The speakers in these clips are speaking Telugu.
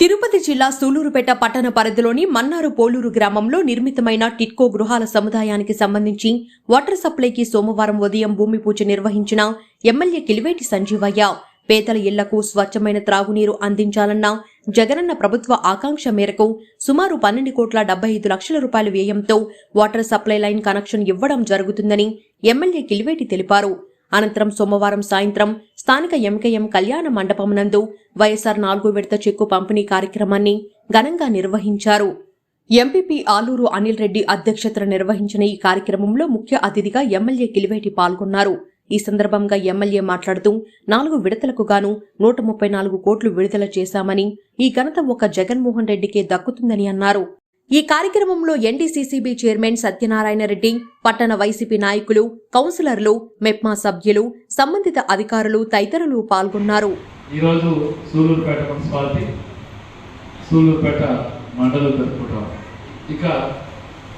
తిరుపతి జిల్లా సూలూరుపేట పట్టణ పరిధిలోని మన్నారు పోలూరు గ్రామంలో నిర్మితమైన టిట్కో గృహాల సముదాయానికి సంబంధించి వాటర్ సప్లైకి సోమవారం ఉదయం భూమి పూజ నిర్వహించిన ఎమ్మెల్యే కిలివేటి సంజీవయ్య పేదల ఇళ్ళకు స్వచ్ఛమైన త్రాగునీరు అందించాలన్న జగనన్న ప్రభుత్వ ఆకాంక్ష మేరకు సుమారు పన్నెండు కోట్ల డెబ్బై ఐదు లక్షల రూపాయల వ్యయంతో వాటర్ సప్లై లైన్ కనెక్షన్ ఇవ్వడం జరుగుతుందని ఎమ్మెల్యే కిలివేటి తెలిపారు. అనంతరం సోమవారం సాయంత్రం స్థానిక ఎంకేఎం కళ్యాణ మండపం నందు వైఎస్సార్ నాలుగో విడత చెక్కు పంపిణీ కార్యక్రమాన్ని ఘనంగా నిర్వహించారు. ఎంపీపీ ఆలూరు అనిల్ రెడ్డి అధ్యక్షతన నిర్వహించిన ఈ కార్యక్రమంలో ముఖ్య అతిథిగా ఎమ్మెల్యే కిలివేటి పాల్గొన్నారు. ఈ సందర్భంగా ఎమ్మెల్యే మాట్లాడుతూ నాలుగు విడతలకు గాను నూట ముప్పై నాలుగు కోట్లు విడుదల చేశామని ఈ ఘనత ఒక జగన్మోహన్ రెడ్డికే దక్కుతుందని అన్నారు. ఈ కార్యక్రమంలో ఎన్డీసీసీబీ చైర్మన్ సత్యనారాయణ రెడ్డి పట్టణ వైసీపీ నాయకులు కౌన్సిలర్లు మెప్మా సభ్యులు సంబంధిత అధికారులు తదితరులు పాల్గొన్నారు. ఈరోజు సూలూరుపేట మున్సిపాలిటీ సూలూరుపేట మండలం జరుపుకుంటాం ఇక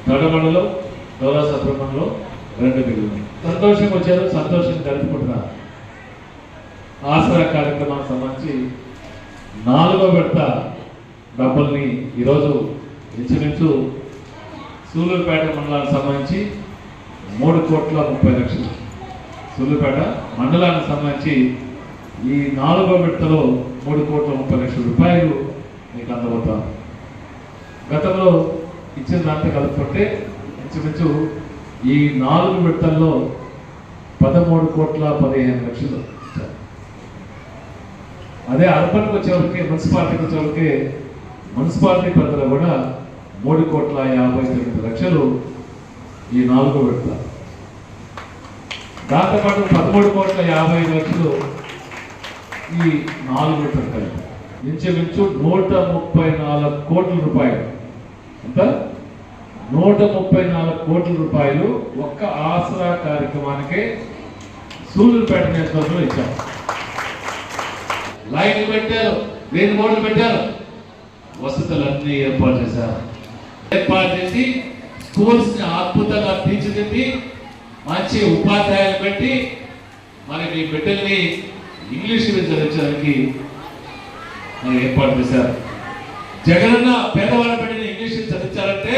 దొడమండలం దోరా సత్రమండలం రెండు మిగిలింది సంతోషం వచ్చారు సంతోషం జరుపుకుంటున్నారు ఆసరా కార్యక్రమానికి సంబంధించి నాలుగో విడత డబ్బుల్ని ఈరోజు ఇంచుమించు సూలూరుపేట మండలానికి సంబంధించి మూడు కోట్ల ముప్పై లక్షలు. సూలూరుపేట మండలానికి సంబంధించి ఈ నాలుగో విడతలో మూడు కోట్ల ముప్పై లక్షల రూపాయలు మీకు అందబోతాం. గతంలో ఇచ్చిన దాంతో కలుపుకుంటే ఇంచుమించు ఈ నాలుగు విడతల్లో పదమూడు కోట్ల పదిహేను లక్షలు. అదే అర్బన్కి వచ్చేవరకు మున్సిపాలిటీకి వచ్చేవరకు మున్సిపాలిటీ పరిధిలో కూడా మూడు కోట్ల యాభై తొమ్మిది లక్షలు ఈ నాలుగో విడత. దాంతోపాటు పదమూడు కోట్ల యాభై లక్షలు ఈ నాలుగు విడతలు కలిపి ఇంచుమించు నూట ముప్పై నాలుగు కోట్ల రూపాయలు. ఎంత? నూట ముప్పై నాలుగు కోట్ల రూపాయలు ఒక్క ఆసరా కార్యక్రమానికి సూళ్ళూరుపేట నియోజకవర్గంలో ఇచ్చాం. లైన్లు పెట్టారు గ్రీన్ బోర్డులు పెట్టారు. వసతులన్నీ ఏర్పాటు చేశారు. ఏర్పాటు చేసి స్కూల్స్ని అద్భుతంగా తీర్చిదిద్ది మంచి ఉపాధ్యాయులు పెట్టి మరి మీ బిడ్డల్ని ఇంగ్లీష్ మీద చదివించడానికి ఏర్పాటు చేశారు. జగనన్న పేదవాళ్ళ బిడ్డని ఇంగ్లీష్ మీద చదివించాలంటే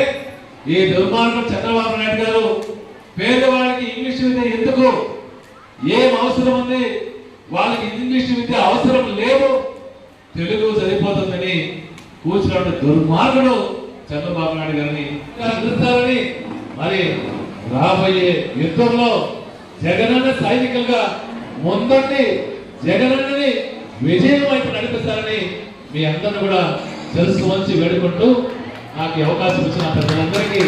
ఈ దుర్మార్గం చంద్రబాబు నాయుడు గారు పేదవాళ్ళకి ఇంగ్లీష్ విద్య ఎందుకు? ఏం అవసరం ఉంది? వాళ్ళకి ఇంగ్లీష్ విద్య అవసరం లేదు? తెలుగు సరిపోతుందని కూర్చున్న దుర్మార్గుడు చంద్రబాబు నాయుడు గారిని చూస్తారని. మరి రాబోయే యుద్ధంలో జగనన్న సైనికులుగా ముందండి జగనన్నని విజయం వైపు నడిపిస్తారని మీ అందరిని కూడా తెలుసుకోవచ్చు వేడుకుంటూ నాకు అవకాశం ఇచ్చిన ప్రజలందరికీ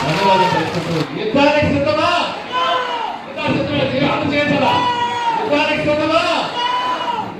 ధన్యవాదాలు తెలుసుకుంటూ యుద్ధానికి సిద్ధమా?